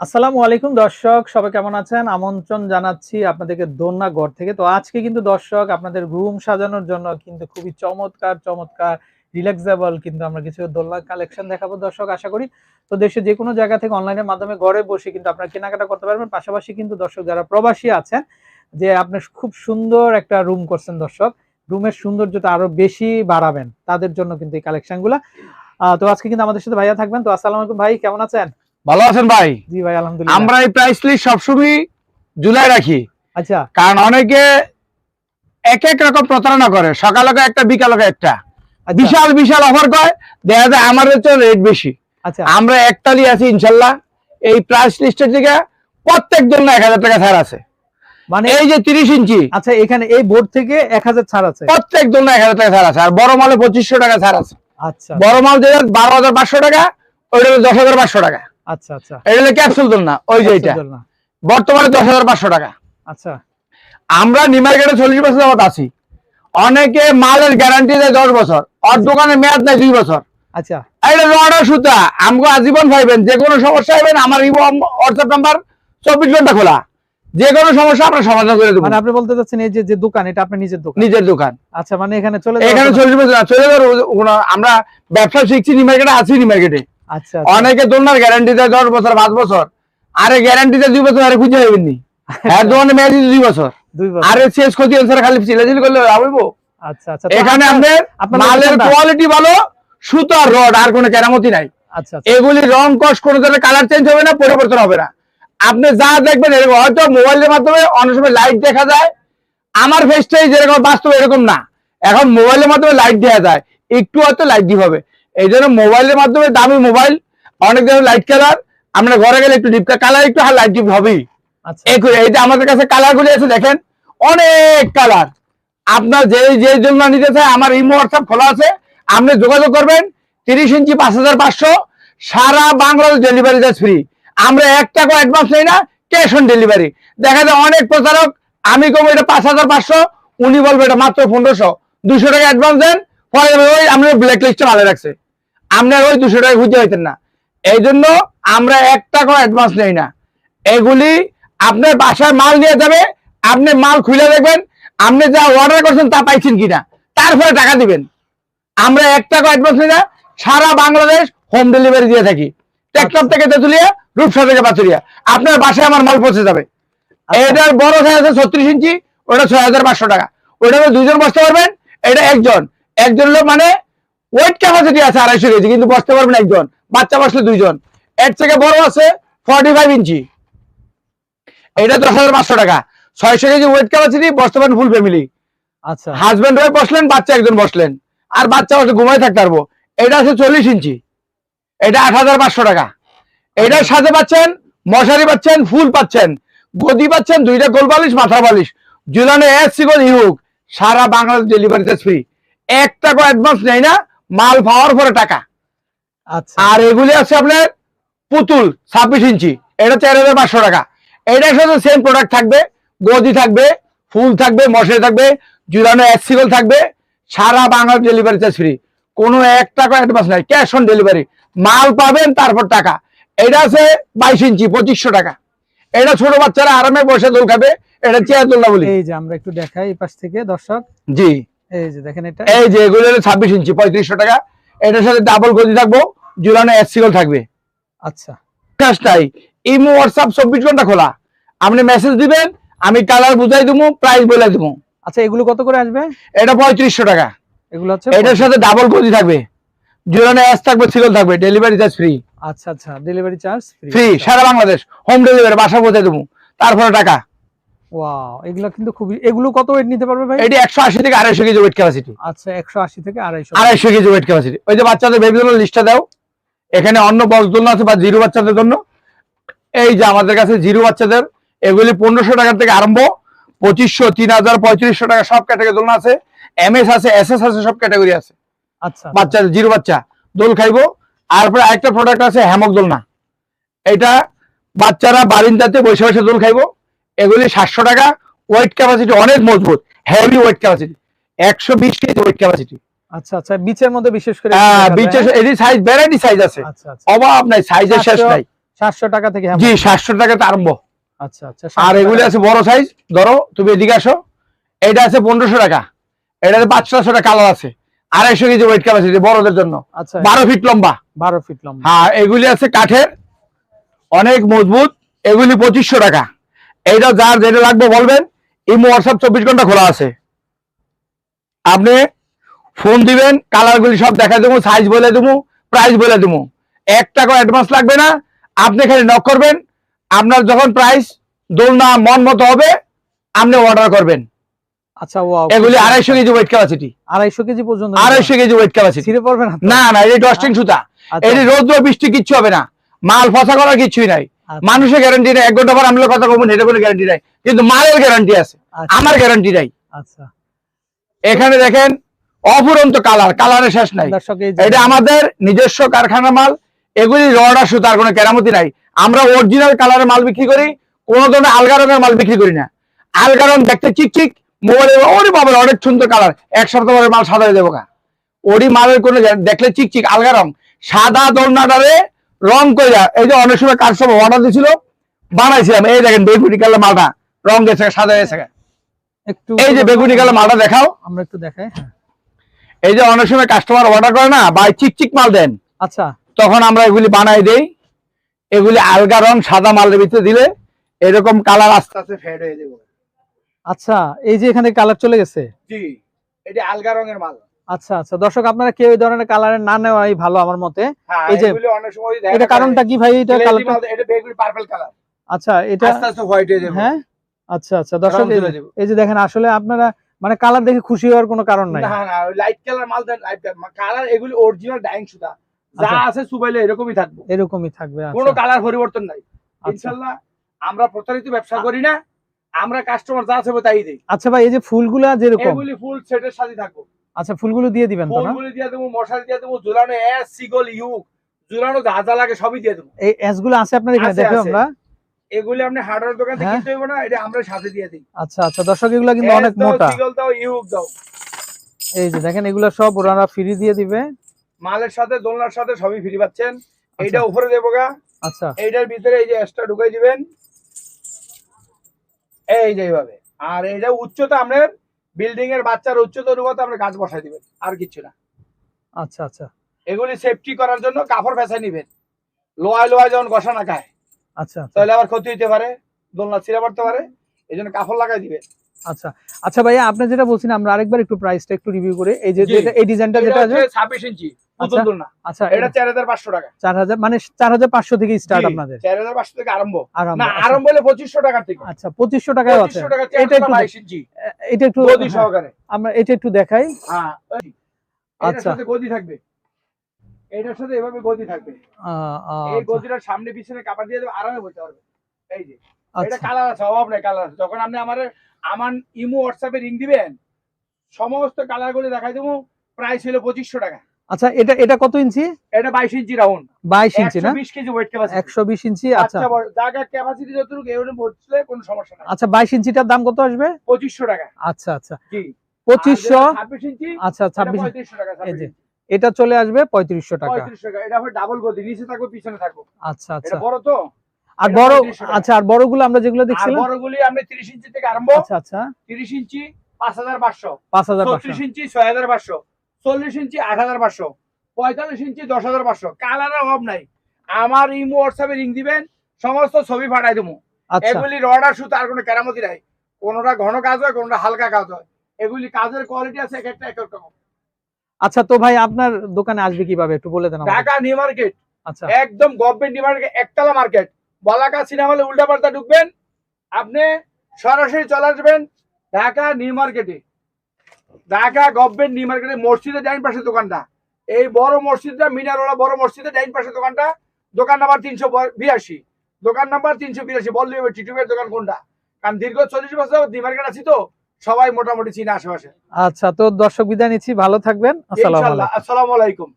আসসালামু আলাইকুম দর্শক সবাই কেমন আছেন? আমন্ত্রণ জানাচ্ছি আপনাদেরকে দোলনা গড় থেকে। তো আজকে কিন্তু দর্শক আপনাদের রুম সাজানোর জন্য কিন্তু খুবই চমৎকার চমৎকার রিল্যাক্সেবল কিন্তু আমরা কিছু দোলনা কালেকশন দেখাবো দর্শক আশা করি। তো দেশে যে কোনো জায়গা থেকে অনলাইনের মাধ্যমে ঘরে বসে কিন্তু আপনারা কেনাকাটা করতে পারবেন। পাশাপাশি কিন্তু দর্শক যারা প্রবাসী আছেন যে আপনি খুব সুন্দর একটা রুম করছেন দর্শক রুমের সৌন্দর্যটা আরও বেশি বাড়াবেন। তাদের জন্য কিন্তু এই কালেকশনগুলা আহ, তো আজকে কিন্তু আমাদের সাথে ভাইয়া থাকবেন। তো আসসালামু আলাইকুম ভাই কেমন আছেন? ভালো আছেন ভাই? জি ভাই আলহামদুলিল্লাহ। আমরা এই প্রাইস লিস্ট সবসময় জুলাই রাখি। আচ্ছা। কারণ অনেকে এক এক রকম প্রতারণা করে। সকালকে একটা বিকালকে একটা। আচ্ছা, বিশাল বিশাল অফার কয় দেখা যায় আমাদের তো রেট বেশি। আচ্ছা। আমরা একটালি আছি ইনশাল্লাহ। এই প্রাইস লিস্টের দিকে প্রত্যেক জন্য এক হাজার টাকা ছাড় আছে। মানে এই যে তিরিশ ইঞ্চি। আচ্ছা এখানে এই বোর্ড থেকে এক হাজার ছাড় আছে। প্রত্যেক জন্য এক হাজার টাকা ছাড় আছে। আর বড় মালে পঁচিশশো টাকা ছাড় আছে। আচ্ছা। বড় মাল যেটা বারো হাজার পাঁচশো টাকা ওইটা দশ হাজার পাঁচশো টাকা। আচ্ছা আচ্ছা। এটা হলো ক্যাপসুল দোল না ওই যে এটা বর্তমানে দশ হাজার পাঁচশো টাকা। আচ্ছা। আমরা নিউ মার্কেটে চল্লিশ বছর যাবত আছি। অনেকে মালের গ্যারান্টি দেয় দশ বছর আর দোকানে মেয়াদ নেয় দুই বছর। আচ্ছা। এটা রডা সুতা আমগো আজীবন পাইবেন যে কোনো সমস্যা আমার ইবো হোয়াটসঅ্যাপ নাম্বার চব্বিশ ঘণ্টা খোলা। যে কোনো সমস্যা আমরা সমাধান করে দেবো। মানে আপনি বলতে চাচ্ছেন এই যে যে দোকান এটা আপনার নিজের দোকান? নিজের দোকান। আচ্ছা মানে এখানে চলে এখানে কোনো- চল্লিশ বছর চলে যাব আমরা ব্যবসা শিখছি নিউ মার্কেটে আছি নিউ মার্কেটে আচ্ছা অনেকে দোলনার গ্যারান্টি দেয় দশ বছর পাঁচ বছর। আরে গ্যারান্টি দেয় দুই বছর আরে খুঁজে নি হ্যাঁ দোকানে মেয়াদ দুই বছর। আরে শেষ ক্ষতি হয়েছে খালি চিলাচিলি করলে হইব। আচ্ছা আচ্ছা। এখানে আপনার- মালের কোয়ালিটি ভালো সুতার রড আর কোনো কেরামতি নাই। আচ্ছা আচ্ছা। এগুলি রং কোনো ধরনের কালার চেঞ্জ হবে না পরিবর্তন হবে না। আপনি যা দেখবেন এরকম হয়তো মোবাইলের মাধ্যমে অনেক সময় লাইট দেখা যায়। আমার ফেসটাই যেরকম বাস্তব এরকম না। এখন মোবাইলের মাধ্যমে লাইট দেওয়া যায়। একটু হয়তো লাইট দিয়ে হবে। এই জন্য মোবাইলের মাধ্যমে দামি মোবাইল অনেক ধরনের লাইট কালার আমরা ঘরে গেলে একটু ডিপ কালার একটু লাইট ডিপ হবেই। আচ্ছা। এই যে আমাদের কাছে কালার গুলি আছে দেখেন অনেক কালার আপনার যে যে জন্য নিতে চায় আমার ইমো হোয়াটসঅ্যাপ খোলা আছে আপনি যোগাযোগ করবেন তিরিশ ইঞ্চি পাঁচ হাজার পাঁচশো সারা বাংলাদেশ ডেলিভারি চার্জ ফ্রি আমরা এক টাকা অ্যাডভান্স নেই না ক্যাশ অন ডেলিভারি দেখা যায় অনেক প্রচারক আমি কম এটা পাঁচ হাজার পাঁচশো উনি বলবে এটা মাত্র পনেরোশো। দুশো টাকা অ্যাডভান্স দেন পরে ওই আমরা ব্ল্যাক লিস্টে ভালো রাখছে। আপনার ওই দুশো টাকা খুঁজে হইতেন না। এই জন্য আমরা এক টাকা অ্যাডভান্স নেই না। এগুলি আপনার বাসায় মাল নিয়ে যাবে আপনি মাল খুলে দেখবেন আপনি যা অর্ডার করছেন তা পাইছেন কিনা তারপরে টাকা দিবেন। আমরা এক টাকা অ্যাডভান্স নিই না সারা বাংলাদেশ হোম ডেলিভারি দিয়ে থাকি। টেকটপ থেকে তেতুলিয়া রূপসা থেকে পাতুরিয়া আপনার বাসায় আমার মাল পৌঁছে যাবে। আচ্ছা। এটার বড় সাইজ আছে ছত্রিশ ইঞ্চি ওটা ছয় হাজার পাঁচশো টাকা। ওটা দুজন বসতে পারবেন এটা একজন। একজন লোক মানে ওয়েট ক্যাপাসিটি আছে আড়াইশো কেজি কিন্তু বসতে পারবেন একজন। বাচ্চা বসলে দুইজন। এর থেকে বড় আছে ফর্টি ফাইভ ইঞ্চি। এটা দশ হাজার পাঁচশো টাকা। ছয়শো কেজি ওয়েট ক্যাপাসিটি বসতে পারেন ফুল ফ্যামিলি আচ্ছা। হাজবেন্ড ওয়াইফ বসলেন বাচ্চা একজন বসলেন। আর বাচ্চা বসে ঘুমাই থাকতে পারব। এটা আছে চল্লিশ ইঞ্চি। এটা আট হাজার পাঁচশো টাকা। এটার সাথে পাচ্ছেন মশারি পাচ্ছেন ফুল পাচ্ছেন। গদি পাচ্ছেন দুইটা গোল বালিশ মাথা বালিশ। জুলানো এস সিগল ইহুক সারা বাংলাদেশ ডেলিভারি ফ্রি এক টাকা অ্যাডভান্স নেই না মাল পাওয়ার পরে টাকা। আচ্ছা। আর এগুলি আছে আপনার পুতুল ছাব্বিশ ইঞ্চি। এটা চার হাজার পাঁচশো টাকা। এটার সাথে সেম প্রোডাক্ট থাকবে। গদি থাকবে ফুল থাকবে মশারি থাকবে জুলানো এক্সিগল থাকবে। সারা বাংলা ডেলিভারি চার্জ ফ্রি কোনো এক টাকা অ্যাডভান্স নাই। ক্যাশ অন ডেলিভারি মাল পাবেন তারপর টাকা। এটা আছে বাইশ ইঞ্চি পঁচিশশো টাকা। এটা ছোট বাচ্চারা আরামে বসে দোল খাবে। এটা চেয়ার দোলনা বলি। এই যে আমরা একটু দেখাই এই পাশ থেকে দর্শক। জি। এই যে দেখেন এটা। এই যে এগুলো হলো ছাব্বিশ ইঞ্চি পঁয়ত্রিশশো টাকা। এটার সাথে ডাবল গদি থাকব জুলানো এক্সিগল থাকবে। আচ্ছা। কাজটাই ইমো হোয়াটসঅ্যাপ চব্বিশ ঘণ্টা খোলা। আপনি মেসেজ দিবেন আমি কালার বুঝাই দেবো প্রাইস বলে দেবো আচ্ছা এগুলো কত করে আসবে? এটা পঁয়ত্রিশশো টাকা। এগুলো হচ্ছে এটার সাথে ডাবল গদি থাকবে। জুলানো এস থাকবে সিগল থাকবে ডেলিভারি চার্জ ফ্রি আচ্ছা আচ্ছা ডেলিভারি চার্জ ফ্রি সারা বাংলাদেশ। হোম ডেলিভারি বাসা পৌঁছে দেবো তারপরে টাকা। ওয়াও এগুলো কিন্তু খুবই এগুলো কত ওয়েট নিতে পারবে ভাই? এটি থেকে আড়াইশো কেজি ওয়েট ক্যাপাসিটি আচ্ছা একশো আশি থেকে আড়াইশো। আড়াইশো কেজি ওয়েট ক্যাপাসিটি ওই যে বাচ্চাদের বেবি দোলনার লিস্টটা দাও। এখানে অন্য বক্স দোলনা আছে বা জিরো বাচ্চাদের জন্য। এই যে আমাদের কাছে জিরো বাচ্চাদের এগুলি পনেরোশো টাকা থেকে আরম্ভ। পঁচিশশো তিন হাজার পঁয়ত্রিশশো টাকা সব ক্যাটাগরি দোলনা আছে। এম এস আছে এস এস আছে সব ক্যাটাগরি আছে। আচ্ছা। বাচ্চাদের জিরো বাচ্চা দোল খাইবো। তারপরে আরেকটা প্রোডাক্ট আছে হ্যামক দোলনা। এটা বাচ্চারা বারিন্দাতে বসে বসে দোল খাইবো। এগুলি সাতশো টাকা ওয়েট ক্যাপাসিটি অনেক মজবুত হেভি ওয়েট ক্যাপাসিটি একশো বিশ কেজি ওয়েট ক্যাপাসিটি আচ্ছা আচ্ছা বিচের মধ্যে বিশেষ করে হ্যাঁ বিচের? এটি সাইজ ভ্যারাইটি সাইজ আছে। আচ্ছা আচ্ছা। অভাব নাই সাইজের শেষ নাই। সাতশো টাকা থেকে জি সাতশো টাকাতে আরম্ভ। আচ্ছা আচ্ছা আর 700 এগুলি আছে বড় সাইজ ধরো তুমি এদিকে আসো এটা আছে পনেরোশো টাকা এটাতে পাঁচশো টাকা কালার আছে আড়াইশো কেজি ওয়েট ক্যাপাসিটি বড়দের জন্য। আচ্ছা। বারো ফিট লম্বা। বারো ফিট লম্বা। হ্যাঁ এগুলি আছে কাঠের অনেক মজবুত এগুলি পঁচিশশো টাকা। এইটা যার যেটা লাগবে বলবেন। ইমো হোয়াটসঅ্যাপ চব্বিশ ঘণ্টা খোলা আছে। আপনি ফোন দিবেন কালারগুলি সব দেখা দেবো সাইজ বলে দেবো প্রাইস বলে দেবো। এক টাকা অ্যাডভান্স লাগবে না। আপনি খালি নক করবেন। আপনার যখন প্রাইস দোলনা মন মতো হবে আপনি অর্ডার করবেন। আচ্ছা ওয়াও এগুলি আড়াইশো কেজি ওয়েট ক্যাপাসিটি আড়াইশো কেজি পর্যন্ত আড়াইশো কেজি ওয়েট ক্যাপাসিটি ছিঁড়ে পড়বে না না না এই ডস্টিং সুতা। আচ্ছা, এটি রোদ্র বৃষ্টি কিচ্ছু হবে না। মাল ফসা করার কিছুই নাই। মানুষের গ্যারান্টি নেই এক ঘণ্টা পর আমরা কথা কমুন এটা কোনো গ্যারান্টি নাই। কিন্তু মালের গ্যারান্টি আছে আচ্ছা, আমার গ্যারান্টি নাই। আচ্ছা। এখানে দেখেন অফুরন্ত কালার কালারের শেষ নাই। এটা আমাদের নিজস্ব কারখানা মাল এগুলি রড আর সুতার কোনো কেরামতি নাই। আমরা অরিজিনাল কালারের মাল বিক্রি করি কোনো ধরনের আলগা রঙের মাল বিক্রি করি না। আলগা রং দেখতে চিকচিক মোবাইলে ওরে বাবা অনেক সুন্দর কালার এক সপ্তাহ পরে মাল সাদা দেবো গা। ওরি মালের কোনো দেখলে চিকচিক আলগা রং। সাদা দোলনাটারে রং কইরা এই যে অনেক সময় কার সব অর্ডার দিছিল বানাইছিলাম। এই দেখেন বেগুনি কালার মালটা রং গেছে সাদা গেছে একটু এই যে বেগুনি কালার মালটা দেখাও। আমরা একটু দেখাই হ্যাঁ। এই যে অনেক সময় কাস্টমার অর্ডার করে না বা চিকচিক মাল দেন। আচ্ছা। তখন আমরা এগুলি বানাই দেই। এগুলি আলগা রং সাদা মালের ভিতরে দিলে এরকম কালার আস্তে আস্তে ফেড হয়ে যাবে। আচ্ছা এই যে এখানে কালার চলে গেছে? জি এটা আলগা রঙের মাল। আচ্ছা আচ্ছা। দর্শক আপনারা কেউ এই ধরনের কালারের না নেওয়াই ভালো আমার মতে। হ্যাঁ এই যে- এটা কারণটা কি ভাই? এটা কালারটা এটা বেগুনি পার্পল কালার আচ্ছা এটা আস্তে আস্তে হোয়াইট হয়ে যাবে। হ্যাঁ? আচ্ছা আচ্ছা। দর্শক এই যে- দেখেন আসলে আপনারা মানে কালার দেখে খুশি হওয়ার কোনো কারণ নাই। না না লাইট কালার মাল দেন লাইট কালার এগুলি অরিজিনাল ডাইং সুতা। যা আচ্ছা। আছে সুবাইলে এরকমই থাকবে। এরকমই থাকবে কোনো আচ্ছা কালার পরিবর্তন নাই। আচ্ছা। ইনশাআল্লাহ আমরা প্রতারিত ব্যবসা করি না। আমরা কাস্টমার যা আছে তাই দেই। আচ্ছা ভাই এই যে ফুলগুলা যেরকম? এগুলি ফুল সেটের সাথে থাকব। আচ্ছা ফুলগুলো দিয়ে দিবেন তো না? ফুলগুলি দিয়ে দেবো মশারি দিয়ে দেবো ঝুলানো এস সিগল ইউ ঝুলানো যা যা লাগে সবই দিয়ে দেবো। এই এসগুলো আছে আপনার এখানে? দেখো আমরা। এগুলি আপনি হার্ডওয়্যার দোকান থেকে হ্যাঁ। কিনতে হবে না এটা আমরা সাথে দিয়ে দিই। আচ্ছা আচ্ছা দর্শক এগুলো কিন্তু অনেক মোটা। সিগল দাও ইউক দাও। এই যে দেখেন এগুলো সব ওনারা ফ্রি দিয়ে দিবে। মালের সাথে দোলনার সাথে সবই ফ্রি পাচ্ছেন। আচ্ছা। এইটা উপরে দেবো গা। আচ্ছা। এইটার ভিতরে এই যে এক্সট্রা ঢুকাই দিবেন। এই যে এইভাবে। আর এইটা উচ্চতা আপনার বিল্ডিং এর বাচ্চার উচ্চতর অনুপাতে আপনি গাছ বসাই দিবেন আর কিছু না। আচ্ছা আচ্ছা। এগুলি সেফটি করার জন্য কাপড় ফেসাই নিবেন। লোহায় লোহায় যখন ঘষা না খায় আচ্ছা আচ্ছা। তাহলে আবার ক্ষতি হতে পারে দোলনা ছিঁড়ে পড়তে পারে এই জন্য কাপড় লাগাই দিবেন। আচ্ছা আচ্ছা ভাইয়া আপনি যেটা বলছেন আমরা আরেকবার একটু প্রাইসটা একটু রিভিউ করে এই যে এই ডিজাইনটা যেটা আছে ছাব্বিশ ইঞ্চি। নতুন আচ্ছা। আচ্ছা এটা টাকা। চার হাজার মানে চার হাজার পাঁচশো থেকে স্টার্ট আপনাদের। থেকে আরম্ভ। না আরম্ভ হলে টাকা থেকে। আচ্ছা আছে। এটা একটু বাইশ এটা একটু গদি সহকারে। আমরা এটা একটু দেখাই। হ্যাঁ আচ্ছা। গদি থাকবে। এটার সাথে এভাবে গদি থাকবে। এই আচ্ছা, গদিটার সামনে পিছনে কাপড় দিয়ে দেবে আরামে বসতে পারবে। এই যে এটা আচ্ছা। কালার আছে অভাব নাই কালার আছে। যখন আপনি আমার আমার ইমো হোয়াটসঅ্যাপে রিং দিবেন সমস্ত কালারগুলো দেখাই দেবো প্রাইস হলো পঁচিশশো টাকা। আচ্ছা এটা এটা কত ইঞ্চি? এটা বাইশ ইঞ্চি রাউন্ড বাইশ ইঞ্চি না? বিশ কেজি ওয়েট ক্যাপাসিটি একশো বিশ ইঞ্চি আচ্ছা আচ্ছা। জায়গা ক্যাপাসিটি যতটুকু এর কোনো সমস্যা নাই। আচ্ছা বাইশ ইঞ্চিটার দাম কত আসবে? পঁচিশশো টাকা। আচ্ছা আচ্ছা। জি। পঁচিশশো? ছাব্বিশ ইঞ্চি আচ্ছা ছাব্বিশ পঁয়ত্রিশশো টাকা এই যে এটা চলে আসবে পঁয়ত্রিশশো টাকা। পঁয়ত্রিশশো টাকা এটা হবে ডাবল গদি নিচে থাকবে পিছনে থাকব। আচ্ছা আচ্ছা। বড় তো? আর বড় আচ্ছা আর বড়গুলো আমরা যেগুলো আর দেখছিলাম বড়গুলি আপনি তিরিশ ইঞ্চি থেকে আরম্ভ। আচ্ছা আচ্ছা। তিরিশ ইঞ্চি পাঁচ হাজার পাঁচশো। পাঁচ হাজার পাঁচশো। ছত্রিশ ইঞ্চি ছয় হাজার পাঁচশো। চল্লিশ ইঞ্চি আট হাজার পাঁচশো পঁয়তাল্লিশ ইঞ্চি দশ হাজার পাঁচশো কালারের অভাব নাই। আমার ইমো হোয়াটসঅ্যাপে রিং দিবেন সমস্ত ছবি পাঠাই দেবো। আচ্ছা। এগুলি রডার সুতো আর কোনো কেরামতি নাই। কোনোটা ঘন কাজ হয় কোনোটা হালকা কাজ হয়। এগুলি কাজের কোয়ালিটি আছে এক একটা এক এক রকম। আচ্ছা তো ভাই আপনার দোকানে আসবে কীভাবে? একটু বলে দেন ঢাকা নিউ মার্কেট আচ্ছা। একদম গভর্নমেন্ট নিউ মার্কেট একতলা মার্কেট বলাকা সিনেমা হলে উল্টা পাল্টা ঢুকবেন। আপনি সরাসরি চলে আসবেন ঢাকা নিউ মার্কেটে ঢাকা গভর্নমেন্ট নিউ মার্কেটে মসজিদের ডাইন পাশে দোকানটা। এই বড় মসজিদটা মিনারওয়ালা বড় মসজিদের ডাইন পাশে দোকানটা। দোকান নাম্বার তিনশো বিরাশি। দোকান নাম্বার তিনশো বিরাশি বললি হবে টিটুবের দোকান কোনটা? কারণ দীর্ঘ চল্লিশ বছর নিউ মার্কেট আছি তো সবাই মোটামুটি চিনে আশেপাশে। আচ্ছা তো দর্শক বিদায় নিচ্ছি ভালো থাকবেন। আসসালামু আলাইকুম।